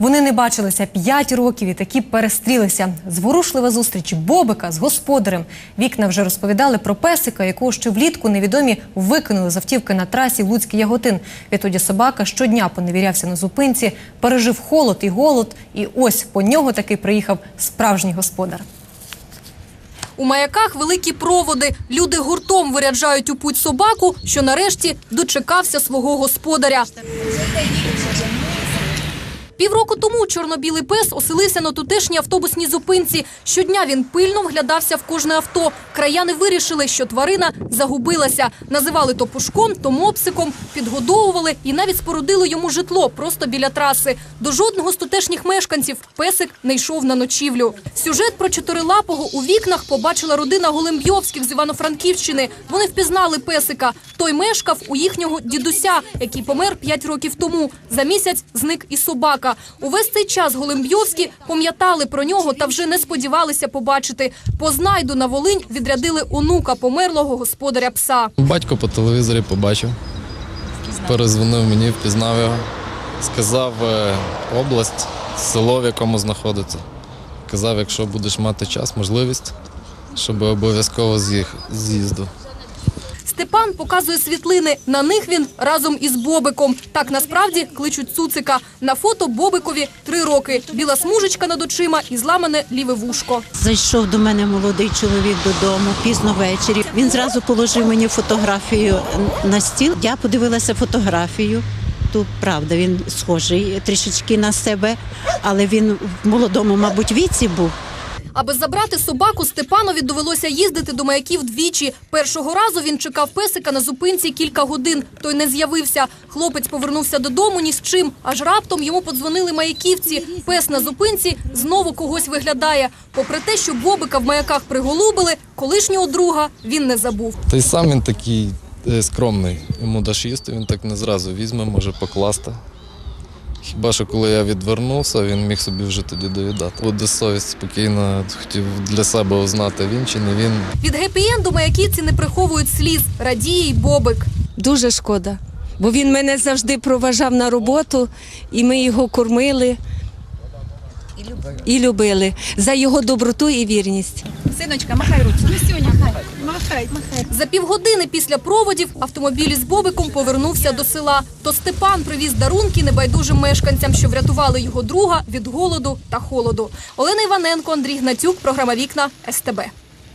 Вони не бачилися 5 років і такі перестрілися. Зворушлива зустріч Бобика з господарем. Вікна вже розповідали про песика, якого ще влітку невідомі викинули з автівки на трасі Луцький Яготин. Відтоді собака щодня поневірявся на зупинці, пережив холод і голод. І ось по нього таки приїхав справжній господар. У маяках великі проводи. Люди гуртом виряджають у путь собаку, що нарешті дочекався свого господаря. Півроку тому чорно-білий пес оселився на тутешній автобусній зупинці. Щодня він пильно вглядався в кожне авто. Краяни вирішили, що тварина загубилася. Називали то пушком, то мопсиком, підгодовували і навіть спорудили йому житло просто біля траси. До жодного з тутешніх мешканців песик не йшов на ночівлю. Сюжет про чотирилапого у вікнах побачила родина Голембйовських з Івано-Франківщини. Вони впізнали песика. Той мешкав у їхнього дідуся, який помер 5 років тому. За місяць зник і собака. Увесь цей час Голембйовські пам'ятали про нього та вже не сподівалися побачити. По знайду на Волинь відрядили онука померлого господаря пса. Батько по телевізорі побачив, перезвонив мені, впізнав його, сказав е, область, село, в якому знаходиться. Казав, якщо будеш мати час, можливість, щоб обов'язково з'їздив. Степан показує світлини. На них він разом із Бобиком. Так насправді кличуть цуцика. На фото Бобикові три роки. Біла смужечка над очима і зламане ліве вушко. Зайшов до мене молодий чоловік додому пізно ввечері. Він зразу положив мені фотографію на стіл. Я подивилася фотографію. Тут правда, він схожий трішечки на себе, але він в молодому, мабуть, віці був. Аби забрати собаку, Степанові довелося їздити до маяків двічі. Першого разу він чекав песика на зупинці кілька годин. Той не з'явився. Хлопець повернувся додому ні з чим. Аж раптом йому подзвонили маяківці. Пес на зупинці знову когось виглядає. Попри те, що Бобика в маяках приголубили, колишнього друга він не забув. Та й сам він такий е, скромний. Йому даш їсти, він так не зразу візьме, може покласти. Хіба що коли я відвернувся, він міг собі вже тоді доїдати. Буде совість спокійно, хотів для себе узнати, він чи не він. Від гепі-енду маяківці не приховують сліз. Радіє й Бобик. Дуже шкода, бо він мене завжди проважав на роботу, і ми його кормили і любили за його доброту і вірність. Синочка, махай руці. Ну, Сюня, махай, махай, махай. За півгодини після проводів автомобіль із Бобиком повернувся до села. То Степан привіз дарунки небайдужим мешканцям, що врятували його друга від голоду та холоду. Олена Іваненко, Андрій Гнатюк, програма Вікна СТБ.